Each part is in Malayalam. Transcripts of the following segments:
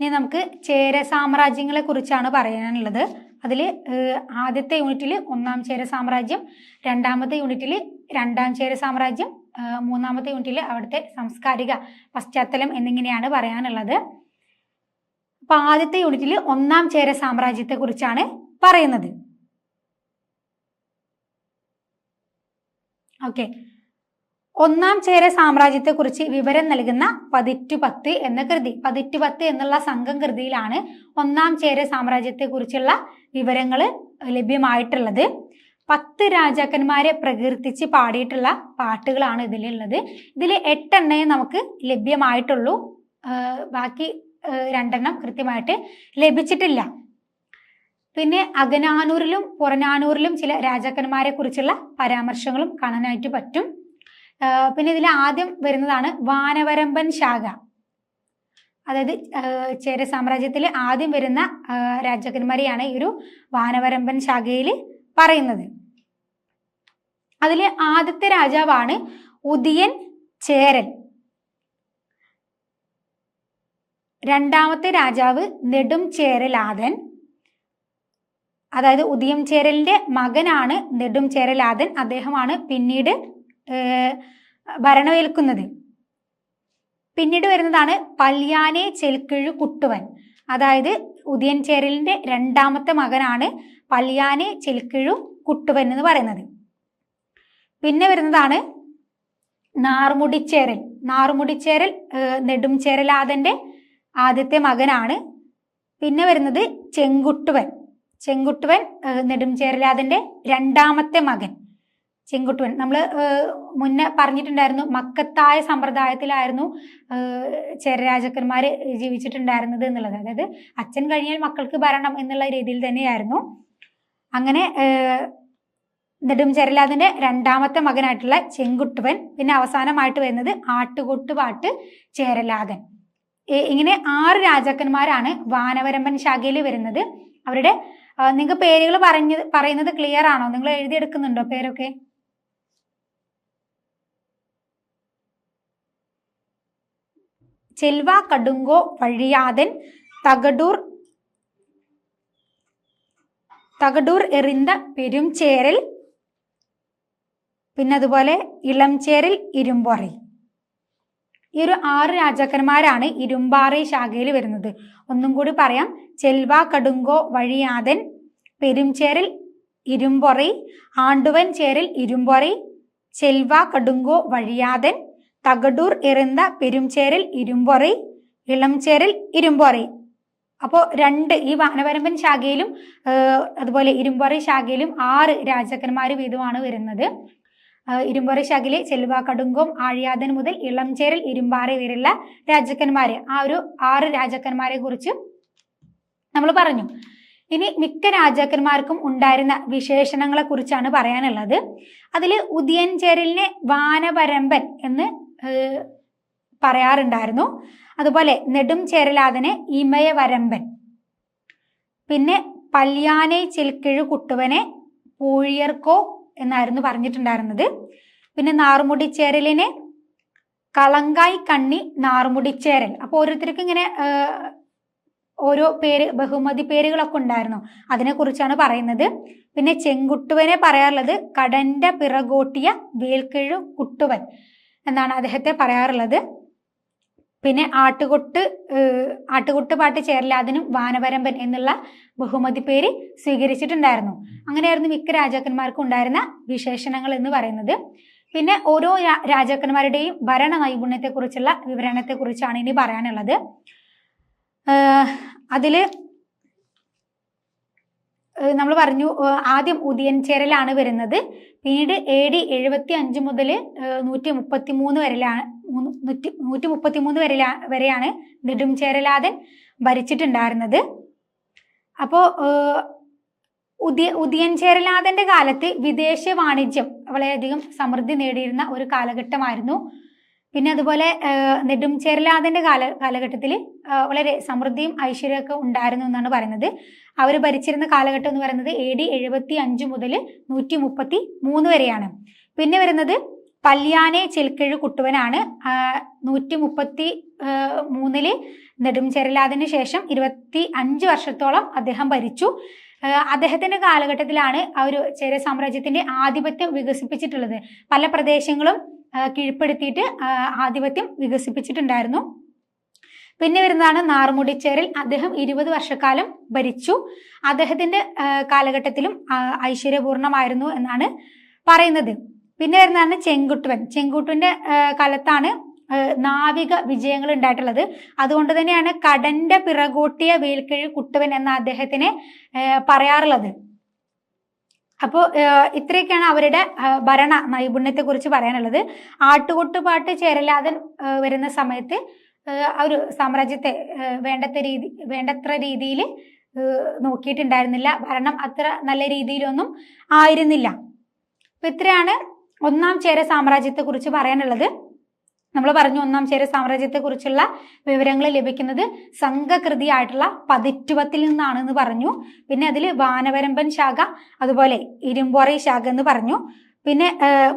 ഇനി നമുക്ക് ചേര സാമ്രാജ്യങ്ങളെ കുറിച്ചാണ് പറയാനുള്ളത്. അതിൽ ആദ്യത്തെ യൂണിറ്റിൽ ഒന്നാം ചേര സാമ്രാജ്യം രണ്ടാമത്തെ യൂണിറ്റിൽ രണ്ടാം ചേര സാമ്രാജ്യം മൂന്നാമത്തെ യൂണിറ്റിൽ അവിടുത്തെ സാംസ്കാരിക പശ്ചാത്തലം എന്നിങ്ങനെയാണ് പറയാനുള്ളത്. അപ്പൊ ആദ്യത്തെ യൂണിറ്റിൽ ഒന്നാം ചേര സാമ്രാജ്യത്തെ കുറിച്ചാണ് പറയുന്നത്. ഓക്കെ. ഒന്നാം ചേര സാമ്രാജ്യത്തെ കുറിച്ച് വിവരം നൽകുന്ന പതിറ്റു പത്ത് എന്ന കൃതി. പതിറ്റു പത്ത് എന്നുള്ള സംഘം കൃതിയിലാണ് ഒന്നാം ചേര സാമ്രാജ്യത്തെക്കുറിച്ചുള്ള വിവരങ്ങൾ ലഭ്യമായിട്ടുള്ളത്. പത്ത് രാജാക്കന്മാരെ പ്രകീർത്തിച്ച് പാടിയിട്ടുള്ള പാട്ടുകളാണ് ഇതിലുള്ളത്. ഇതിൽ എട്ടെണ്ണേ നമുക്ക് ലഭ്യമായിട്ടുള്ളൂ. ബാക്കി രണ്ടെണ്ണം കൃത്യമായിട്ട് ലഭിച്ചിട്ടില്ല. പിന്നെ അകനാനൂരിലും പുറനാനൂരിലും ചില രാജാക്കന്മാരെ കുറിച്ചുള്ള പരാമർശങ്ങളും കാണാനായിട്ട് പറ്റും. പിന്നെ ഇതിൽ ആദ്യം വരുന്നതാണ് വാനവരമ്പൻ ശാഖ. അതായത് ചേര സാമ്രാജ്യത്തിൽ ആദ്യം വരുന്ന രാജാക്കന്മാരെയാണ് ഈ ഒരു വാനവരമ്പൻ ശാഖയിൽ പറയുന്നത്. അതിൽ ആദ്യത്തെ രാജാവാണ് ഉദിയൻ ചേരൻ രണ്ടാമത്തെ രാജാവ് നെടും ചേരലാതൻ. അതായത് ഉദിയം ചേരലിന്റെ മകനാണ് നെടും ചേരലാതൻ. അദ്ദേഹമാണ് പിന്നീട് ഭരണമേൽക്കുന്നത്. പിന്നീട് വരുന്നതാണ് പല്യാനെ ചെൽക്കിഴു കുട്ടുവൻ. അതായത് ഉദയൻ ചേരലിന്റെ രണ്ടാമത്തെ മകനാണ് പല്യാനെ ചെൽക്കിഴു കുട്ടുവൻ എന്ന് പറയുന്നത്. പിന്നെ വരുന്നതാണ് നാർമുടിച്ചേരൽ. നാർമുടിച്ചേരൽ ഏർ, നെടും ചേരലാതന്റെ ആദ്യത്തെ മകനാണ്. പിന്നെ വരുന്നത് ചെങ്കുട്ടുവൻ. ചെങ്കുട്ടുവൻ നെടുംചേരലാതന്റെ രണ്ടാമത്തെ മകൻ. ചെങ്കുട്ടുവൻ. നമ്മൾ മുന്നേ പറഞ്ഞിട്ടുണ്ടായിരുന്നു മക്കത്തായ സമ്പ്രദായത്തിലായിരുന്നു ചേരരാജാക്കന്മാർ ജീവിച്ചിട്ടുണ്ടായിരുന്നത് എന്നുള്ളത്. അതായത് അച്ഛൻ കഴിഞ്ഞാൽ മക്കൾക്ക് ഭരണം എന്നുള്ള രീതിയിൽ തന്നെയായിരുന്നു. അങ്ങനെ നെടും നെടുംചേരലാതിന്റെ രണ്ടാമത്തെ മകനായിട്ടുള്ള ചെങ്കുട്ടുവൻ പിന്നെ അവസാനമായിട്ട് വരുന്നത് ആട്ടുകൊട്ടുപാട്ട് ചേരലാതൻ ഇങ്ങനെ ആറ് രാജാക്കന്മാരാണ് വാനവരമ്പൻ ശാഖയിൽ വരുന്നത്. അവരുടെ നിങ്ങൾക്ക് പേരുകൾ പറഞ്ഞ് പറയുന്നത് ക്ലിയർ ആണോ? നിങ്ങൾ എഴുതിയെടുക്കുന്നുണ്ടോ പേരൊക്കെ? ചെൽവ കടുങ്കോ വഴിയാതൻ തകടൂർ തകടൂർ എറിന്ത പെരുംചേരൽ പിന്നെ അതുപോലെ ഇളംചേരൽ ഇരുമ്പൊറി. ഈ ഒരു ആറ് രാജാക്കന്മാരാണ് ഇരുമ്പാറി ശാഖയിൽ വരുന്നത്. ഒന്നും കൂടി പറയാം. ചെൽവ കടുങ്കോ വഴിയാതൻ പെരുംചേരൽ ഇരുമ്പൊറി ആണ്ടുവൻ ചേരൽ ഇരുമ്പൊറി ചെൽവ കടുങ്കോ വഴിയാതൻ തകടൂർ എറിന്ത പെരുംചേരൽ ഇരുമ്പൊറി ഇളംചേരൽ ഇരുമ്പൊറി. അപ്പോൾ രണ്ട് ഈ വാനവരമ്പൻ ശാഖയിലും അതുപോലെ ഇരുമ്പൊറി ശാഖയിലും ആറ് രാജാക്കന്മാർ വീതമാണ് വരുന്നത്. ഇരുമ്പൊറി ശാഖയിലെ ചെലുവ കടുങ്കം ആഴിയാതൻ മുതൽ ഇളംചേരൽ ഇരുമ്പാറി വരെയുള്ള രാജാക്കന്മാര് ആ ഒരു ആറ് രാജാക്കന്മാരെ കുറിച്ച് നമ്മൾ പറഞ്ഞു. ഇനി മിക്ക രാജാക്കന്മാർക്കും ഉണ്ടായിരുന്ന വിശേഷണങ്ങളെ കുറിച്ചാണ് പറയാനുള്ളത്. അതിൽ ഉദയൻചേരലിനെ വാനപരമ്പൻ എന്ന് പറയാറുണ്ടായിരുന്നു. അതുപോലെ നെടും ചേരലാതനെ ഇമയവരമ്പൻ. പിന്നെ പല്യാനെ ചെൽക്കിഴു കുട്ടുവനെ പൂഴിയർക്കോ എന്നായിരുന്നു പറഞ്ഞിട്ടുണ്ടായിരുന്നത്. പിന്നെ നാറുമുടിച്ചേരലിനെ കളങ്കായി കണ്ണി നാറുമുടിച്ചേരൽ. അപ്പോൾ ഓരോരുത്തർക്കും ഇങ്ങനെ ഓരോ പേര് ബഹുമതി പേരുകളൊക്കെ ഉണ്ടായിരുന്നു. അതിനെക്കുറിച്ചാണ് പറയുന്നത്. പിന്നെ ചെങ്കുട്ടുവനെ പറയാറുള്ളത് കടന്റെ പിറകോട്ടിയ വേൽക്കിഴു കുട്ടുവൻ. എന്നാണ് അദ്ദേഹത്തെ പറയാറുള്ളത്. പിന്നെ ആട്ടുകൊട്ട് ആട്ടുകൊട്ട് പാട്ട് ചേരലാതിനും വാനപരമ്പൻ എന്നുള്ള ബഹുമതി പേര് സ്വീകരിച്ചിട്ടുണ്ടായിരുന്നു. അങ്ങനെയായിരുന്നു മിക്ക രാജാക്കന്മാർക്കും ഉണ്ടായിരുന്ന വിശേഷണങ്ങൾ എന്ന് പറയുന്നത്. പിന്നെ ഓരോ രാജാക്കന്മാരുടെയും ഭരണ നൈപുണ്യത്തെക്കുറിച്ചുള്ള വിവരണത്തെക്കുറിച്ചാണ് ഇനി പറയാനുള്ളത്. അതിൽ നമ്മൾ പറഞ്ഞു ആദ്യം ഉദയൻ ചേരലാണ് വരുന്നത്. പിന്നീട് എ ഡി എഴുപത്തി അഞ്ച് മുതൽ നൂറ്റി മുപ്പത്തി മൂന്ന് വരെയാണ് നൂറ്റി നൂറ്റി മുപ്പത്തി മൂന്ന് വരെ വരെയാണ് നെടുംചേരലാതൻ ഭരിച്ചിട്ടുണ്ടായിരുന്നത്. അപ്പോൾ ഉദയ ഉദയൻ ചേരലാതന്റെ കാലത്ത് വിദേശ വാണിജ്യം വളരെയധികം സമൃദ്ധി നേടിയിരുന്ന ഒരു കാലഘട്ടമായിരുന്നു. പിന്നെ അതുപോലെ ഏഹ്, നെടുംചേരലാതന്റെ കാല കാലഘട്ടത്തിൽ വളരെ സമൃദ്ധിയും ഐശ്വര്യമൊക്കെ ഉണ്ടായിരുന്നു എന്നാണ് പറയുന്നത്. അവർ ഭരിച്ചിരുന്ന കാലഘട്ടം എന്ന് പറയുന്നത് എ ഡി എഴുപത്തി അഞ്ച് മുതൽ നൂറ്റി മുപ്പത്തി മൂന്ന് വരെയാണ്. പിന്നെ വരുന്നത് പല്യാനെ ചെൽക്കിഴ് കുട്ടുവനാണ്. നൂറ്റി മുപ്പത്തി മൂന്നിൽ നെടുംചെരലാദിന് ശേഷം ഇരുപത്തി അഞ്ച് വർഷത്തോളം അദ്ദേഹം ഭരിച്ചു. അദ്ദേഹത്തിന്റെ കാലഘട്ടത്തിലാണ് ആ ഒരു ചേര സാമ്രാജ്യത്തിന്റെ ആധിപത്യം വികസിപ്പിച്ചിട്ടുള്ളത്. പല പ്രദേശങ്ങളും കീഴ്പ്പെടുത്തിയിട്ട് ആധിപത്യം വികസിപ്പിച്ചിട്ടുണ്ടായിരുന്നു. പിന്നെ വരുന്നതാണ് നാർമുടിച്ചേരിൽ അദ്ദേഹം ഇരുപത് വർഷക്കാലം ഭരിച്ചു. അദ്ദേഹത്തിന്റെ കാലഘട്ടത്തിലും ഐശ്വര്യപൂർണമായിരുന്നു എന്നാണ് പറയുന്നത്. പിന്നെ വരുന്നതാണ് ചെങ്കുട്ടുവൻ. ചെങ്കുട്ടുവിന്റെ കാലത്താണ് നാവിക വിജയങ്ങൾ ഉണ്ടായിട്ടുള്ളത്. അതുകൊണ്ട് തന്നെയാണ് കടന്റെ പിറകോട്ടിയ വേൽക്കിഴി കുട്ടുവൻ എന്ന അദ്ദേഹത്തിനെ പറയാറുള്ളത്. അപ്പോൾ ഇത്രയൊക്കെയാണ് അവരുടെ ഭരണ നൈപുണ്യത്തെ കുറിച്ച് പറയാനുള്ളത്. ആട്ടുകൊട്ടുപാട്ട് ചേരലാതൻ വരുന്ന സമയത്ത് ഒരു സാമ്രാജ്യത്തെ വേണ്ടത്തെ രീതി വേണ്ടത്ര രീതിയിൽ നോക്കിയിട്ടുണ്ടായിരുന്നില്ല. ഭരണം അത്ര നല്ല രീതിയിലൊന്നും ആയിരുന്നില്ല. അപ്പൊ ഇത്രയാണ് ഒന്നാം ചേര സാമ്രാജ്യത്തെ കുറിച്ച് പറയാനുള്ളത്. നമ്മൾ പറഞ്ഞു ഒന്നാം ചേര സാമ്രാജ്യത്തെ കുറിച്ചുള്ള വിവരങ്ങൾ ലഭിക്കുന്നത് സംഘകൃതിയായിട്ടുള്ള പതിറ്റുവത്തിൽ നിന്നാണെന്ന് പറഞ്ഞു. പിന്നെ അതിൽ വാനവരമ്പൻ ശാഖ അതുപോലെ ഇരുമ്പോറൈ ശാഖ എന്ന് പറഞ്ഞു. പിന്നെ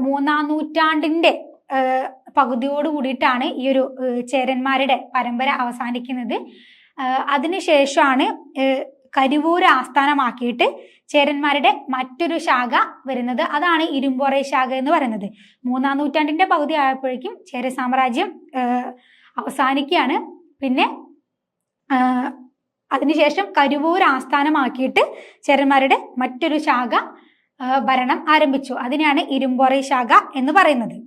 മൂന്നാം നൂറ്റാണ്ടിന്റെ പകുതിയോട് കൂടിയിട്ടാണ് ഈ ഒരു ചേരന്മാരുടെ പരമ്പര അവസാനിക്കുന്നത്. അതിനുശേഷമാണ് കരിവൂര് ആസ്ഥാനമാക്കിയിട്ട് ചേരന്മാരുടെ മറ്റൊരു ശാഖ വരുന്നത് അതാണ് ഇരുമ്പോറൈ ശാഖ എന്ന് പറയുന്നത്. മൂന്നാം നൂറ്റാണ്ടിന്റെ പകുതി ആയപ്പോഴേക്കും ചേര സാമ്രാജ്യം അവസാനിക്കുകയാണ്. പിന്നെ അതിനുശേഷം കരുവൂർ ആസ്ഥാനമാക്കിയിട്ട് ചേരന്മാരുടെ മറ്റൊരു ശാഖ ഭരണം ആരംഭിച്ചു. അതിനെയാണ് ഇരുമ്പോറൈ ശാഖ എന്ന് പറയുന്നത്.